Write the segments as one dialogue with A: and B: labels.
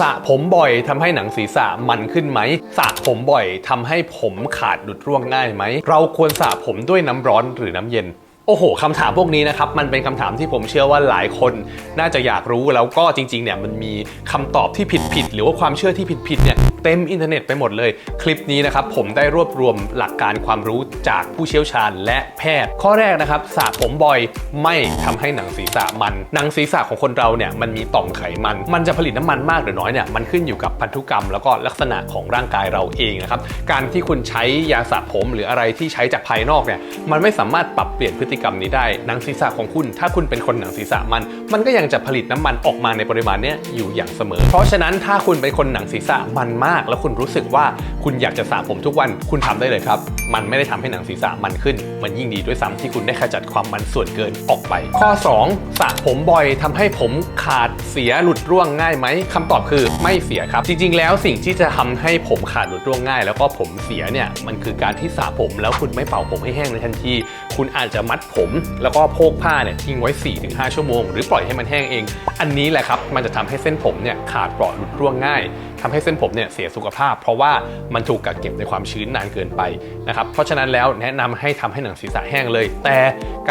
A: สระผมบ่อยทำให้หนังศีรษะมันขึ้นไหมสระผมบ่อยทำให้ผมขาดหลุดร่วงง่ายไหม เราควรสระผมด้วยน้ำร้อนหรือน้ำเย็นโอ้โหคำถามพวกนี้นะครับ มันเป็นคำถามที่ผมเชื่อว่าหลายคนน่าจะอยากรู้แล้วก็จริงๆเนี่ยมันมีคำตอบที่ผิดๆหรือว่าความเชื่อที่ผิดๆเนี่ย เต็มอินเทอร์เน็ตไปหมดเลย คลิปนี้นะครับผมได้รวบรวมหลักการความรู้จากผู้เชี่ยวชาญและแพทย์ ข้อแรกนะครับสระผมบ่อยไม่ทำให้หนังศีรษะมัน หนังศีรษะของคนเราเนี่ยมันมีต่อมไขมัน มันจะผลิตน้ำมันมากหรือน้อยเนี่ยมันขึ้นอยู่กับพันธุกรรม แล้วก็ลักษณะของร่างกายเราเองนะครับการที่คุณใช้ยาสระผมหรืออะไรที่ใช้จากภายนอกเนี่ยมันไม่สามารถปรับเปลี่ยนพฤติกรรมนี้ได้หนังศีรษะของคุณ ถ้าคุณเป็นคนหนังศีรษะมัน มันก็ยังจะผลิตน้ำมันออกมาในปริมาณเนี้ยอยู่อย่างเสมอ เพราะฉะนั้นถ้าคุณเป็นคนหนังศีรษะมันมากแล้วคุณรู้สึกว่าคุณอยากจะสระผมทุกวันคุณทำได้เลยครับ มันไม่ได้ทำให้หนังศีรษะมันขึ้น มันยิ่งดีด้วยซ้ำที่คุณได้ขจัดความมันส่วนเกินออกไป ข้อ 2 สระผมบ่อยทำให้ผมขาดเสียหลุดร่วงง่ายไหมคำตอบคือไม่เสียครับ จริง ๆ แล้วสิ่งที่จะทำให้ผมขาดหลุดร่วงง่าย แล้วก็ผมเสียเนี่ยมันคือการที่สระผมแล้วคุณไม่เป่าผมให้แห้งในทันที คุณอาจจะมัดผม แล้วก็โพกผ้าเนี่ยทิ้งไว้ 4-5 ชั่วโมง หรือปล่อยให้มันแห้งเอง อันนี้แหละครับมันจะทำให้เส้นผมเนี่ยขาดเปราะหลุดร่วงง่าย ทำให้เส้นผมเนี่ยเสียสุขภาพ เพราะว่ามันถูกกักเก็บในความชื้นนานเกินไปนะครับเพราะฉะนั้นแล้วแนะนำให้ทำให้หนังศีรษะแห้งเลย แต่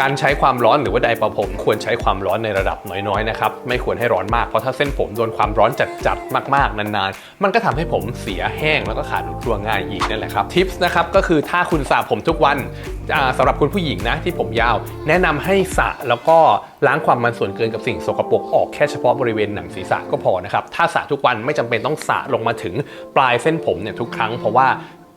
A: การใช้ความร้อนหรือว่าไดร์เป่าผมควรใช้ความร้อนในระดับน้อยๆนะครับไม่ควรให้ร้อนมากเพราะถ้าเส้นผมโดนความร้อนจัดๆมากๆนานๆ มันก็ทำให้ผมเสียแห้งแล้วก็ขาดหลุดร่วงง่ายอีกนั่นแหละครับทิปส์นะครับก็คือถ้าคุณสระผมทุกวันอ่าสำหรับคุณผู้หญิงนะที่ผมยาว แนะนำให้สระแล้วก็ล้างความมันส่วนเกินกับสิ่งสกปรกออกแค่เฉพาะบริเวณหนังศีรษะก็พอนะครับ ถ้าสระทุกวันไม่จำเป็นต้องสระลงมาถึงปลายเส้นผมเนี่ยทุกครั้งเพราะว่า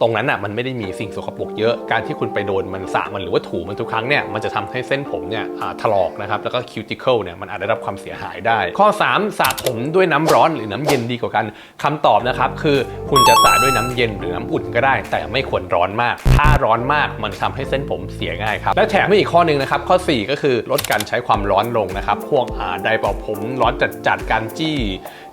A: ตรงนั้นอะมันไม่ได้มีสิ่งสกปรกเยอะ การที่คุณไปโดนมันสระมันหรือว่าถูมันทุกครั้งเนี่ยมันจะทำให้เส้นผมเนี่ยถลอกนะครับแล้วก็คิวติเคิลเนี่ยมันอาจได้รับความเสียหายได้ ข้อ 3สระผมด้วยน้ำร้อนหรือน้ำเย็นดีกว่ากันคำตอบนะครับคือคุณจะสระด้วยน้ำเย็นหรือน้ำอุ่นก็ได้ แต่ไม่ควรร้อนมาก ถ้าร้อนมากมันจะทำให้เส้นผมเสียง่ายครับและแถมอีกข้อหนึ่งนะครับข้อ 4 ก็คือลดการใช้ความร้อนลงนะครับพวกอ่าไดร์เป่าผมร้อนจัดจัดๆการจี้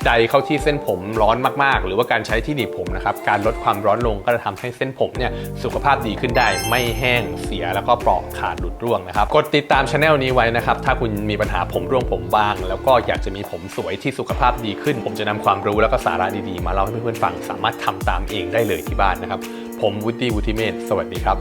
A: ไดร์เข้าที่เส้นผมร้อนมากๆ หรือว่าการใช้ที่หนีบผมนะครับการลดความร้อนลงก็จะทำให้เส้นผมเนี่ยสุขภาพดีขึ้นได้ ไม่แห้งเสียแล้วก็เปราะขาดหลุดร่วงนะครับกดติดตามช anel นี้ไว้นะครับถ้าคุณมีปัญหาผมร่วงผมบาง แล้วก็อยากจะมีผมสวยที่สุขภาพดีขึ้น ผมจะนำความรู้แล้วก็สาระดีๆ มาเล่าให้เพื่อนๆฟังสามารถทำตามเองได้เลยที่บ้านนะครับผมวุฒิวุฒิเมธสวัสดีครับ